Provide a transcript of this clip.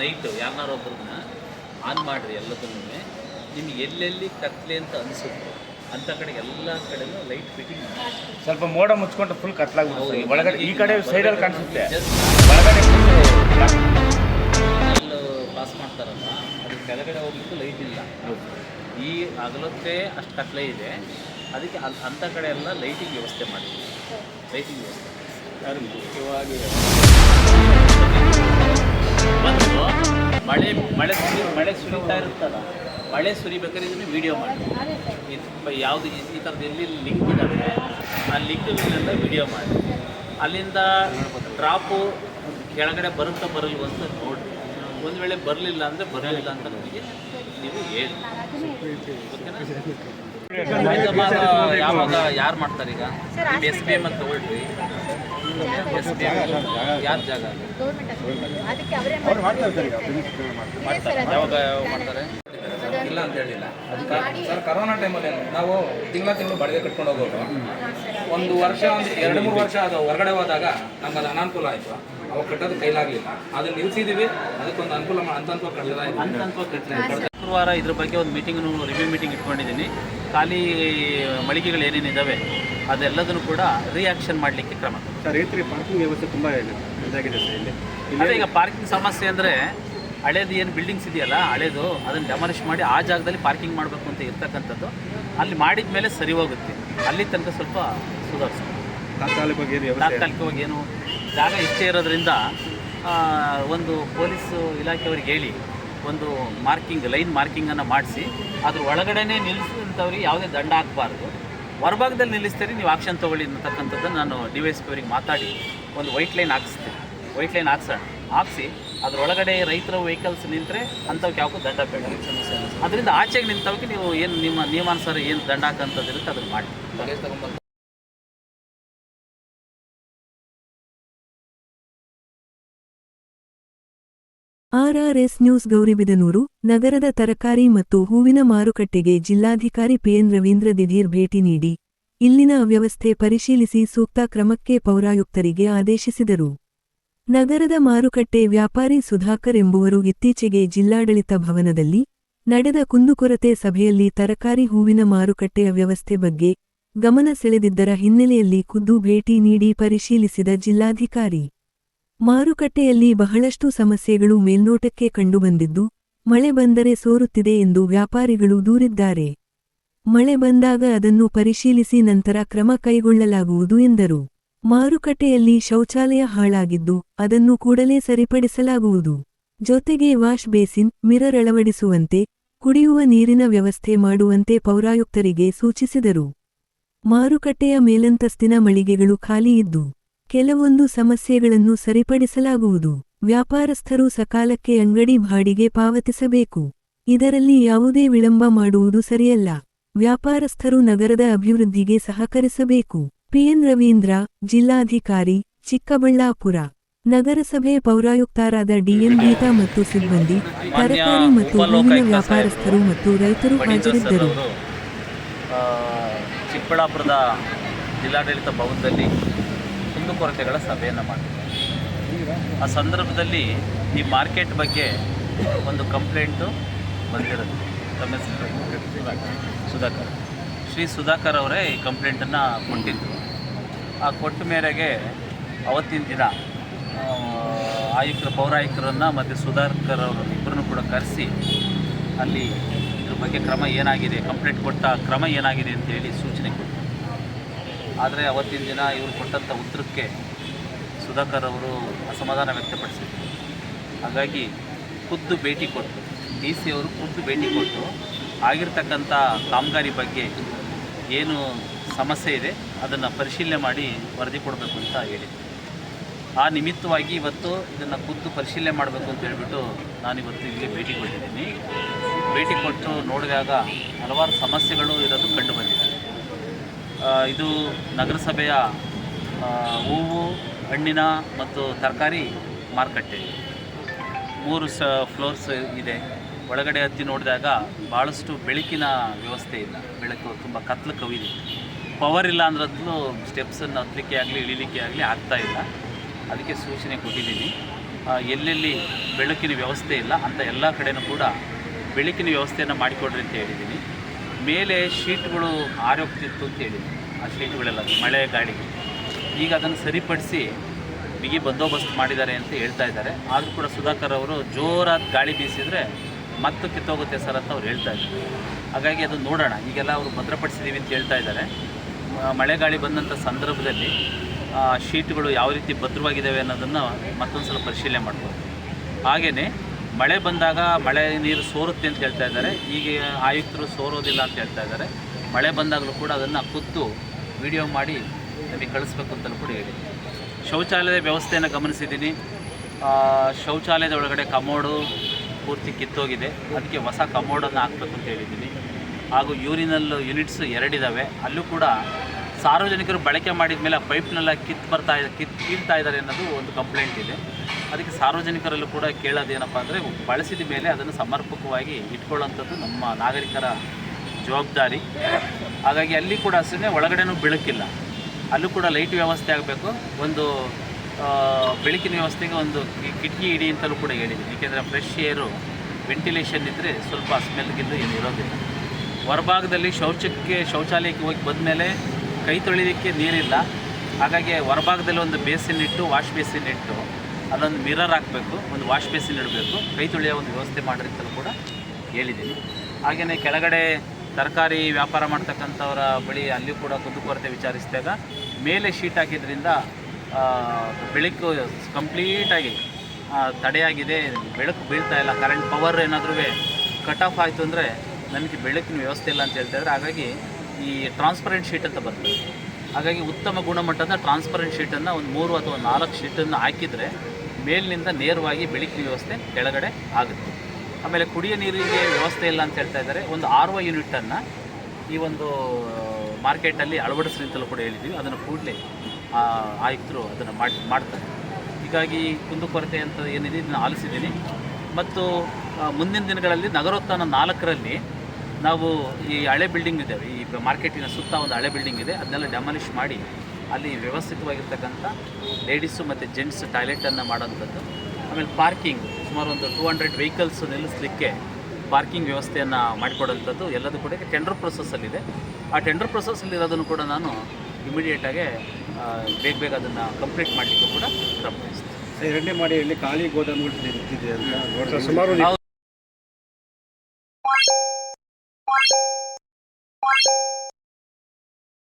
Night ಯಾರನ್ನಾರು ಒಬ್ಬರನ್ನ on ಮಾಡಿರಿ ಎಲ್ಲದನ್ನೂ ನಿಮ್ಗೆ ಎಲ್ಲೆಲ್ಲಿ ಕತ್ಲೆ ಅಂತ ಅನಿಸುತ್ತೆ ಅಂಥ ಕಡೆ ಎಲ್ಲ ಕಡೆನೂ ಲೈಟ್ ಫಿಟ್ಟಿಂಗ್ ಸ್ವಲ್ಪ ಮೋಡ ಮುಚ್ಕೊಂಡು ಫುಲ್ ಕತ್ಲಾಗ್ಬಿಡುತ್ತೆ ಒಳಗಡೆ ಈ ಕಡೆ ಸೈಡಲ್ಲಿ ಕಾಣಿಸುತ್ತೆ. ಒಳಗಡೆ ಪಾಸ್ ಮಾಡ್ತಾರಲ್ಲ ಅದು ಕೆಳಗಡೆ ಹೋಗ್ಲಿಕ್ಕೂ ಲೈಟ್ ಇಲ್ಲ. ಈ ಅಗಲಕ್ಕೆ ಅಷ್ಟು ಕತ್ಲೆ ಇದೆ. ಅದಕ್ಕೆ ಅಲ್ಲಿ ಅಂಥ ಕಡೆ ಎಲ್ಲ ಲೈಟಿಂಗ್ ವ್ಯವಸ್ಥೆ ಮಾಡಿದ್ವಿ ಲೈಟಿಂಗ್ ವ್ಯವಸ್ಥೆ. ಯಾರು ಮುಖ್ಯವಾಗಿ ಮತ್ತು ಮಳೆ ಮಳೆ ಸುರಿ, ಮಳೆ ಸುರಿತಾ ಇರುತ್ತಲ್ಲ, ಮಳೆ ಸುರಿಬೇಕಾದ್ರೆ ಇದನ್ನು ವಿಡಿಯೋ ಮಾಡಿ. ಯಾವುದು ಈ- ಥರದ್ದು ಎಲ್ಲಿ ಲಿಂಕ್ ಇದ್ದಾವೆ ಆ ಲಿಂಕ್ಗಳಿಂದ ವಿಡಿಯೋ ಮಾಡಿ. ಅಲ್ಲಿಂದ ಡ್ರಾಪು ಕೆಳಗಡೆ ಬರುತ್ತಾ ಬರಲ್ವ ಅಂತ ನೋಡಿ. ಒಂದು ವೇಳೆ ಬರಲಿಲ್ಲ ಅಂದರೆ ಬರಲಿಲ್ಲ ಅಂತ ನಮಗೆ ನೀವು ಹೇಳಿ. ಓಕೆನಾ? ಯಾವಾಗ, ಯಾರು ಮಾಡ್ತಾರೆ ಈಗ? ಎಸ್ ಬಿ ಎಂ ಅಂತ ತಗೊಳ್ರಿ ಮಾಡ್ತಾರೆ ಇಲ್ಲ ಅಂತ ಸರ್ ಕರೋನಾ ಟೈಮಲ್ಲಿ ನಾವು ತಿಂಗಳ ತಿಂಗಳು ಬಾಡಿಗೆ ಕಟ್ಕೊಂಡು ಹೋಗೋದು ಒಂದು ವರ್ಷ ಒಂದು ಎರಡು ಮೂರು ವರ್ಷ ಅದು ಹೊರಗಡೆ ಹೋದಾಗ ನಮ್ಗೆ ಅದು ಅನಾನುಕೂಲ ಆಯ್ತು ಅವಾಗ ಕಟ್ಟೋದು ಕೈಲಾಗಲಿಲ್ಲ ಅದನ್ನ ನಿಲ್ಸಿದೀವಿ ಅದಕ್ಕೊಂದು ಅನುಕೂಲ ಅಂತ ಅನ್ಕೋ ಕಟ್ಟಿಲ್ಲ ಶುಕ್ರವಾರ ಇದ್ರ ಬಗ್ಗೆ ಒಂದು ಮೀಟಿಂಗ್ ರಿವ್ಯೂ ಮೀಟಿಂಗ್ ಇಟ್ಕೊಂಡಿದ್ದೀನಿ. ಖಾಲಿ ಮಳಿಗೆಗಳು ಏನೇನಿದ್ದಾವೆ ಅದೆಲ್ಲದನ್ನು ಕೂಡ ರಿಯಾಕ್ಷನ್ ಮಾಡಲಿಕ್ಕೆ ಕ್ರಮ. ಸರ್ ರೈತರಿಗೆ ಪಾರ್ಕಿಂಗ್ ವ್ಯವಸ್ಥೆ ತುಂಬ ಇದಾಗಿದೆ ಸರ್ ಇಲ್ಲಿ. ಅದೇ ಈಗ ಪಾರ್ಕಿಂಗ್ ಸಮಸ್ಯೆ ಅಂದರೆ ಹಳೇದು ಏನು ಬಿಲ್ಡಿಂಗ್ಸ್ ಇದೆಯಲ್ಲ ಹಳೇದು ಅದನ್ನು ಡೆಮಾಲಿಷ್ ಮಾಡಿ ಆ ಜಾಗದಲ್ಲಿ ಪಾರ್ಕಿಂಗ್ ಮಾಡಬೇಕು ಅಂತ ಇರ್ತಕ್ಕಂಥದ್ದು ಅಲ್ಲಿ ಮಾಡಿದ ಮೇಲೆ ಸರಿ ಹೋಗುತ್ತೆ. ಅಲ್ಲಿ ತನಕ ಸ್ವಲ್ಪ ಸುಧಾರಿಸ್ಬೇಕು. ತಾತ್ಕಾಲಿಕವಾಗಿ ಏನು ತಾತ್ಕಾಲಿಕವಾಗಿ ಏನು? ಜಾಗ ಇಷ್ಟೇ ಇರೋದ್ರಿಂದ ಒಂದು ಪೊಲೀಸ್ ಇಲಾಖೆಯವ್ರಿಗೆ ಹೇಳಿ ಒಂದು ಮಾರ್ಕಿಂಗ್ ಲೈನ್ ಮಾರ್ಕಿಂಗನ್ನು ಮಾಡಿಸಿ ಅದ್ರ ಒಳಗಡೆನೇ ನಿಲ್ಲಿಸಿದಂಥವ್ರಿಗೆ ಯಾವುದೇ ದಂಡ ಹಾಕಬಾರ್ದು. ಹೊರಭಾಗದಲ್ಲಿ ನಿಲ್ಲಿಸ್ತೀರಿ ನೀವು ಆಕ್ಷನ್ ತೊಗೊಳ್ಳಿ ಅಂತಕ್ಕಂಥದ್ದನ್ನು ನಾನು ಡಿ ವೈ ಎಸ್ ಪಿ ಅವರಿಗೆ ಮಾತಾಡಿ ಒಂದು ವೈಟ್ ಲೈನ್ ಹಾಕಿಸ್ತೀನಿ. ವೈಟ್ ಲೈನ್ ಹಾಕ್ಸೋಣ ಹಾಕ್ಸಿ ಅದರೊಳಗಡೆ ರೈತರ ವೆಹಿಕಲ್ಸ್ ನಿಂತರೆ ಅಂಥವ್ಕೆ ಯಾವಕ್ಕೂ ದಂಡ ಬೇಡ. ಅದರಿಂದ ಆಚೆಗೆ ನಿಂತವಕ್ಕೆ ನೀವು ಏನು ನಿಮ್ಮ ನಿಯಮಾನುಸಾರ ಏನು ದಂಡ ಹಾಕೋಂಥದ್ದು ಇರುತ್ತೆ ಅದನ್ನು ಮಾಡಿ. ಆರ್ಆರ್ಎಸ್ ನ್ಯೂಸ್ ಗೌರಿಬಿದನೂರು ನಗರದ ತರಕಾರಿ ಮತ್ತು ಹೂವಿನ ಮಾರುಕಟ್ಟೆಗೆ ಜಿಲ್ಲಾಧಿಕಾರಿ ಪಿಎನ್ ರವೀಂದ್ರ ದಿಧೀರ್ ಭೇಟಿ ನೀಡಿ, ಇಲ್ಲಿನ ಅವ್ಯವಸ್ಥೆ ಪರಿಶೀಲಿಸಿ ಸೂಕ್ತ ಕ್ರಮಕ್ಕೆ ಪೌರಾಯುಕ್ತರಿಗೆ ಆದೇಶಿಸಿದರು. ನಗರದ ಮಾರುಕಟ್ಟೆ ವ್ಯಾಪಾರಿ ಸುಧಾಕರ್ ಎಂಬುವರು ಇತ್ತೀಚೆಗೆ ಜಿಲ್ಲಾಡಳಿತ ಭವನದಲ್ಲಿ ನಡೆದ ಕುಂದುಕೊರತೆ ಸಭೆಯಲ್ಲಿ ತರಕಾರಿ ಹೂವಿನ ಮಾರುಕಟ್ಟೆಯ ವ್ಯವಸ್ಥೆ ಬಗ್ಗೆ ಗಮನ ಸೆಳೆದಿದ್ದರ ಹಿನ್ನೆಲೆಯಲ್ಲಿ ಖುದ್ದು ಭೇಟಿ ನೀಡಿ ಪರಿಶೀಲಿಸಿದ ಜಿಲ್ಲಾಧಿಕಾರಿ. ಮಾರುಕಟ್ಟೆಯಲ್ಲಿ ಬಹಳಷ್ಟು ಸಮಸ್ಯೆಗಳು ಮೇಲ್ನೋಟಕ್ಕೆ ಕಂಡುಬಂದಿದ್ದು, ಮಳೆ ಬಂದರೆ ಸೋರುತ್ತಿದೆ ಎಂದು ವ್ಯಾಪಾರಿಗಳು ದೂರಿದ್ದಾರೆ. ಮಳೆ ಬಂದಾಗ ಅದನ್ನು ಪರಿಶೀಲಿಸಿ ನಂತರ ಕ್ರಮ ಕೈಗೊಳ್ಳಲಾಗುವುದು ಎಂದರು. ಮಾರುಕಟ್ಟೆಯಲ್ಲಿ ಶೌಚಾಲಯ ಹಾಳಾಗಿದ್ದು, ಅದನ್ನು ಕೂಡಲೇ ಸರಿಪಡಿಸಲಾಗುವುದು. ಜೊತೆಗೆ ವಾಶ್ ಬೇಸಿನ್, ಮಿರರ್ ಅಳವಡಿಸುವಂತೆ, ಕುಡಿಯುವ ನೀರಿನ ವ್ಯವಸ್ಥೆ ಮಾಡುವಂತೆ ಪೌರಾಯುಕ್ತರಿಗೆ ಸೂಚಿಸಿದರು. ಮಾರುಕಟ್ಟೆಯ ಮೇಲಂತಸ್ತಿನ ಮಳಿಗೆಗಳು ಖಾಲಿ ಇದ್ದು ಕೆಲವೊಂದು ಸಮಸ್ಯೆಗಳನ್ನು ಸರಿಪಡಿಸಲಾಗುವುದು. ವ್ಯಾಪಾರಸ್ಥರು ಸಕಾಲಕ್ಕೆ ಅಂಗಡಿ ಬಾಡಿಗೆ ಪಾವತಿಸಬೇಕು. ಇದರಲ್ಲಿ ಯಾವುದೇ ವಿಳಂಬ ಮಾಡುವುದು ಸರಿಯಲ್ಲ. ವ್ಯಾಪಾರಸ್ಥರು ನಗರದ ಅಭಿವೃದ್ಧಿಗೆ ಸಹಕರಿಸಬೇಕು. ಪಿಎನ್ ರವೀಂದ್ರ, ಜಿಲ್ಲಾಧಿಕಾರಿ, ಚಿಕ್ಕಬಳ್ಳಾಪುರ. ನಗರಸಭೆ ಪೌರಾಯುಕ್ತರಾದ ಡಿಎಂ ಗೀತಾ ಮತ್ತು ಸಿಬ್ಬಂದಿ, ತರಕಾರಿ ಮತ್ತು ಹೂವಿನ ವ್ಯಾಪಾರಸ್ಥರು ಮತ್ತು ರೈತರು ಹಾಜರಿದ್ದರು. ಚಿಕ್ಕಬಳ್ಳಾಪುರದ ಜಿಲ್ಲಾಡಳಿತ ಭವನದಲ್ಲಿ ಕುಂದುಕೊರತೆಗಳ ಸಭೆಯನ್ನು ಮಾಡಿದ್ದೆ ಆ ಸಂದರ್ಭದಲ್ಲಿ ಈ ಮಾರ್ಕೆಟ್ ಬಗ್ಗೆ ಒಂದು ಕಂಪ್ಲೇಂಟು ಬಂದಿರುತ್ತೆ. ತಮ್ಮ ಸುಧಾಕರ್. ಶ್ರೀ ಸುಧಾಕರ್ ಅವರೇ ಈ ಕಂಪ್ಲೇಂಟನ್ನು ಕೊಟ್ಟಿದ್ದರು ಆ ಕೊಟ್ಟ ಮೇರೆಗೆ ಅವತ್ತಿನ ದಿನ ಆಯುಕ್ತರು ಪೌರಾಯುಕ್ತರನ್ನು ಮತ್ತು ಸುಧಾಕರ್ ಅವರನ್ನು ಇಬ್ಬರನ್ನು ಕೂಡ ಕರೆಸಿ ಅಲ್ಲಿ ಇದ್ರ ಬಗ್ಗೆ ಕ್ರಮ ಏನಾಗಿದೆ, ಕಂಪ್ಲೇಂಟ್ ಕೊಟ್ಟ ಕ್ರಮ ಏನಾಗಿದೆ ಅಂತೇಳಿ ಸೂಚನೆ ಕೊಟ್ಟರು ಆದರೆ ಅವತ್ತಿನ ದಿನ ಇವರು ಕೊಟ್ಟಂಥ ಉತ್ತರಕ್ಕೆ ಸುಧಾಕರ್ ಅವರು ಅಸಮಾಧಾನ ವ್ಯಕ್ತಪಡಿಸಿದ್ರು. ಹಾಗಾಗಿ ಖುದ್ದು ಭೇಟಿ ಕೊಟ್ಟು, ಡಿ ಸಿ ಅವರು ಖುದ್ದು ಭೇಟಿ ಕೊಟ್ಟು ಆಗಿರ್ತಕ್ಕಂಥ ಕಾಮಗಾರಿ ಬಗ್ಗೆ ಏನು ಸಮಸ್ಯೆ ಇದೆ ಅದನ್ನು ಪರಿಶೀಲನೆ ಮಾಡಿ ವರದಿ ಕೊಡಬೇಕು ಅಂತ ಹೇಳಿದರು. ಆ ನಿಮಿತ್ತವಾಗಿ ಇವತ್ತು ಇದನ್ನು ಖುದ್ದು ಪರಿಶೀಲನೆ ಮಾಡಬೇಕು ಅಂತ ಹೇಳಿಬಿಟ್ಟು ನಾನಿವತ್ತು ಇಲ್ಲಿ ಭೇಟಿ ಕೊಟ್ಟಿದ್ದೀನಿ. ಭೇಟಿ ಕೊಟ್ಟು ನೋಡಿದಾಗ ಹಲವಾರು ಸಮಸ್ಯೆಗಳು ಇರೋದು ಕಂಡು ಬಂದಿದೆ. ಇದು ನಗರಸಭೆಯ ಹೂವು, ಹಣ್ಣಿನ ಮತ್ತು ತರಕಾರಿ ಮಾರುಕಟ್ಟೆ. ಮೂರು ಸ, ಫ್ಲೋರ್ಸ್ ಇದೆ. ಒಳಗಡೆ ಹತ್ತಿ ನೋಡಿದಾಗ ಭಾಳಷ್ಟು ಬೆಳಕಿನ ವ್ಯವಸ್ಥೆ ಇಲ್ಲ. ಬೆಳಕು ತುಂಬ ಕತ್ಲು ಕವಿದೆ. ಪವರ್ ಇಲ್ಲ ಅಂದ್ರದ್ದು ಸ್ಟೆಪ್ಸನ್ನು ಹತ್ತಲಿಕ್ಕೆ ಆಗಲಿ, ಇಳಿಲಿಕ್ಕೆ ಆಗಲಿ ಆಗ್ತಾ ಇಲ್ಲ. ಅದಕ್ಕೆ ಸೂಚನೆ ಕೊಟ್ಟಿದ್ದೀನಿ. ಎಲ್ಲೆಲ್ಲಿ ಬೆಳಕಿನ ವ್ಯವಸ್ಥೆ ಇಲ್ಲ ಅಂತ ಎಲ್ಲ ಕಡೆಯೂ ಕೂಡ ಬೆಳಕಿನ ವ್ಯವಸ್ಥೆಯನ್ನು ಮಾಡಿಕೊಡ್ರಿ ಅಂತ ಹೇಳಿದ್ದೀನಿ. ಮೇಲೆ ಶೀಟ್ಗಳು ಆರೋಗ್ತಿತ್ತು ಅಂತ ಹೇಳಿದ್ದೀನಿ. ಆ ಶೀಟ್ಗಳೆಲ್ಲ ಮಳೆ ಗಾಳಿಗೆ ಈಗ ಅದನ್ನು ಸರಿಪಡಿಸಿ ಬಿಗಿ ಬಂದೋಬಸ್ತ್ ಮಾಡಿದ್ದಾರೆ ಅಂತ ಹೇಳ್ತಾ ಇದ್ದಾರೆ. ಆದರೂ ಕೂಡ ಸುಧಾಕರ್ ಅವರು ಜೋರಾದ ಗಾಳಿ ಬೀಸಿದರೆ ಮತ್ತೆ ಕಿತ್ತೋಗುತ್ತೆ ಸರ್ ಅಂತ ಅವ್ರು ಹೇಳ್ತಾ ಇದ್ದಾರೆ. ಹಾಗಾಗಿ ಅದು ನೋಡೋಣ. ಈಗೆಲ್ಲ ಅವರು ಭದ್ರಪಡಿಸಿದ್ದೀವಿ ಅಂತ ಹೇಳ್ತಾ ಇದ್ದಾರೆ. ಮಳೆ, ಗಾಳಿ ಬಂದಂಥ ಸಂದರ್ಭದಲ್ಲಿ ಶೀಟ್ಗಳು ಯಾವ ರೀತಿ ಭದ್ರವಾಗಿದ್ದಾವೆ ಅನ್ನೋದನ್ನು ಮತ್ತೊಂದು ಸಲ ಪರಿಶೀಲನೆ ಮಾಡ್ಬೋದು. ಹಾಗೆಯೇ ಮಳೆ ಬಂದಾಗ ಮಳೆ ನೀರು ಸೋರುತ್ತೆ ಅಂತ ಹೇಳ್ತಾ ಇದ್ದಾರೆ. ಈಗ ಆಯುಕ್ತರು ಸೋರೋದಿಲ್ಲ ಅಂತ ಹೇಳ್ತಾ ಇದ್ದಾರೆ. ಮಳೆ ಬಂದಾಗಲೂ ಕೂಡ ಅದನ್ನು ಕುತ್ತು ವಿಡಿಯೋ ಮಾಡಿ ನಮಗೆ ಕಳಿಸ್ಬೇಕು ಅಂತಲೂ ಕೂಡ ಹೇಳಿ. ಶೌಚಾಲಯದ ವ್ಯವಸ್ಥೆಯನ್ನು ಗಮನಿಸಿದ್ದೀನಿ. ಶೌಚಾಲಯದ ಒಳಗಡೆ ಕಮೋಡು ಪೂರ್ತಿ ಕಿತ್ತೋಗಿದೆ. ಅದಕ್ಕೆ ಹೊಸ ಕಮೋಡನ್ನು ಹಾಕ್ಬೇಕು ಅಂತ ಹೇಳಿದ್ದೀನಿ. ಹಾಗೂ ಯೂರಿನಲ್ ಯೂನಿಟ್ಸ್ ಎರಡಿದ್ದಾವೆ ಅಲ್ಲೂ ಕೂಡ ಸಾರ್ವಜನಿಕರು ಬಳಕೆ ಮಾಡಿದ ಮೇಲೆ ಆ ಪೈಪ್ನೆಲ್ಲ ಕಿತ್ತು ಬರ್ತಾ ಕಿತ್ತು ಕೀಳ್ತಾ ಇದ್ದಾರೆ ಅನ್ನೋದು ಒಂದು ಕಂಪ್ಲೇಂಟ್ ಇದೆ. ಅದಕ್ಕೆ ಸಾರ್ವಜನಿಕರಲ್ಲೂ ಕೂಡ ಕೇಳೋದೇನಪ್ಪ ಅಂದರೆ, ಬಳಸಿದ ಮೇಲೆ ಅದನ್ನು ಸಮರ್ಪಕವಾಗಿ ಇಟ್ಕೊಳ್ಳೋಂಥದ್ದು ನಮ್ಮ ನಾಗರಿಕರ ಜವಾಬ್ದಾರಿ. ಹಾಗಾಗಿ ಅಲ್ಲಿ ಕೂಡ ಅಷ್ಟೇ ಒಳಗಡೆನೂ ಬೆಳಕಿಲ್ಲ. ಅಲ್ಲೂ ಕೂಡ ಲೈಟ್ ವ್ಯವಸ್ಥೆ ಆಗಬೇಕು. ಒಂದು ಬೆಳಕಿನ ವ್ಯವಸ್ಥೆಗೆ ಒಂದು ಕಿಟಕಿ ಇಡಿ ಅಂತಲೂ ಕೂಡ ಹೇಳಿದ್ದೀನಿ ಏಕೆಂದರೆ ಫ್ರೆಶ್ ಏರು, ವೆಂಟಿಲೇಷನ್ ಇದ್ದರೆ ಸ್ವಲ್ಪ ಸ್ಮೆಲ್ಗಿಂದು ಏನು ಇರೋದಿಲ್ಲ. ಹೊರಭಾಗದಲ್ಲಿ ಶೌಚಕ್ಕೆ, ಶೌಚಾಲಯಕ್ಕೆ ಹೋಗಿ ಬಂದಮೇಲೆ ಕೈ ತೊಳಿಲಿಕ್ಕೆ ನೀರಿಲ್ಲ. ಹಾಗಾಗಿ ಹೊರಭಾಗದಲ್ಲಿ ಒಂದು ಬೇಸಿನ್ ಇಟ್ಟು ವಾಶ್ ಬೇಸಿನ್ ಇಟ್ಟು ಅಲ್ಲೊಂದು ಮಿರರ್ ಹಾಕಬೇಕು. ಒಂದು ವಾಶ್ ಬೇಸಿನ್ ಇಡಬೇಕು. ಕೈ ತೊಳೆಯೋ ಒಂದು ವ್ಯವಸ್ಥೆ ಮಾಡಿರಿ ಅಂತಲೂ ಕೂಡ ಹೇಳಿದ್ದೀನಿ. ಹಾಗೆಯೇ ಕೆಳಗಡೆ ತರಕಾರಿ ವ್ಯಾಪಾರ ಮಾಡ್ತಕ್ಕಂಥವರ ಬಳಿ ಅಲ್ಲಿ ಕೂಡ ಕುಂದುಕೊರತೆ ವಿಚಾರಿಸಿದಾಗ ಮೇಲೆ ಶೀಟ್ ಹಾಕಿದ್ರಿಂದ ಬೆಳಕು ಕಂಪ್ಲೀಟಾಗಿ ತಡೆಯಾಗಿದೆ. ಬೆಳಕು ಬೀಳ್ತಾ ಇಲ್ಲ. ಕರೆಂಟ್ ಪವರ್ ಏನಾದರೂ ಕಟ್ ಆಫ್ ಆಯಿತು ಅಂದರೆ ನಮಗೆ ಬೆಳಕಿನ ವ್ಯವಸ್ಥೆ ಇಲ್ಲ ಅಂತ ಹೇಳ್ತಾ ಹಾಗಾಗಿ ಈ ಟ್ರಾನ್ಸ್ಪರೆಂಟ್ ಶೀಟ್ ಅಂತ ಬರ್ತದೆ ಹಾಗಾಗಿ ಉತ್ತಮ ಗುಣಮಟ್ಟದ ಟ್ರಾನ್ಸ್ಪರೆಂಟ್ ಶೀಟನ್ನು ಒಂದು ಮೂರು ಅಥವಾ ನಾಲ್ಕು ಶೀಟನ್ನು ಹಾಕಿದರೆ ಮೇಲಿನಿಂದ ನೇರವಾಗಿ ಬೆಳಕಿನ ವ್ಯವಸ್ಥೆ ಕೆಳಗಡೆ ಆಗುತ್ತೆ. ಆಮೇಲೆ ಕುಡಿಯೋ ನೀರಿಗೆ ವ್ಯವಸ್ಥೆ ಇಲ್ಲ ಅಂತ ಹೇಳ್ತಾ ಇದ್ದಾರೆ. ಒಂದು ಆರ್ ಒ ಯೂನಿಟನ್ನು ಈ ಒಂದು ಮಾರ್ಕೆಟಲ್ಲಿ ಅಳವಡಿಸಲಿ ಅಂತಲೂ ಕೂಡ ಹೇಳಿದ್ದೀವಿ ಅದನ್ನು ಕೂಡಲೇ ಆಯುಕ್ತರು ಅದನ್ನು ಮಾಡಿ, ಮಾಡ್ತಾರೆ. ಹೀಗಾಗಿ ಕುಂದುಕೊರತೆ ಅಂತ ಏನಿದೆ, ಇದನ್ನು ಆಲಿಸಿದ್ದೀನಿ. ಮತ್ತು ಮುಂದಿನ ದಿನಗಳಲ್ಲಿ ನಗರೋತ್ಥಾನ ನಾಲ್ಕರಲ್ಲಿ ನಾವು ಈ ಹಳೆ ಬಿಲ್ಡಿಂಗ್ ಇದೆ ಈ ಮಾರ್ಕೆಟಿನ ಸುತ್ತ ಒಂದು ಹಳೆ ಬಿಲ್ಡಿಂಗ್ ಇದೆ. ಅದನ್ನೆಲ್ಲ ಡೆಮಾಲಿಷ್ ಮಾಡಿ ಅಲ್ಲಿ ವ್ಯವಸ್ಥಿತವಾಗಿರ್ತಕ್ಕಂಥ ಲೇಡೀಸು ಮತ್ತು ಜೆಂಟ್ಸ್ ಟಾಯ್ಲೆಟನ್ನು ಮಾಡೋಂಥದ್ದು ಆಮೇಲೆ ಪಾರ್ಕಿಂಗ್ ಸುಮಾರು ಒಂದು ಟೂ ಹಂಡ್ರೆಡ್ ವೆಹಿಕಲ್ಸ್ ನಿಲ್ಲಿಸಲಿಕ್ಕೆ ಪಾರ್ಕಿಂಗ್ ವ್ಯವಸ್ಥೆಯನ್ನು ಮಾಡಿಕೊಡೋಂಥದ್ದು ಎಲ್ಲದೂ ಕೂಡ ಟೆಂಡರ್ ಪ್ರೊಸೆಸ್ಸಲ್ಲಿದೆ ಆ ಟೆಂಡರ್ ಪ್ರೊಸೆಸ್ಸಲ್ಲಿರೋದನ್ನು ಕೂಡ ನಾನು ಇಮಿಡಿಯೇಟಾಗೆ ಬೇಗ ಬೇಗ ಅದನ್ನು ಕಂಪ್ಲೀಟ್ ಮಾಡಲಿಕ್ಕೂ ಕೂಡ ಕ್ರಮ ವಹಿಸ್ತೀನಿ ಎರಡನೇ ಮಾಡಿಯಲ್ಲಿ ಖಾಲಿ ಗೋದಾಮುಗಳು ನಿಂತಿದೆ ಅಂತ ಸುಮಾರು ನಾವು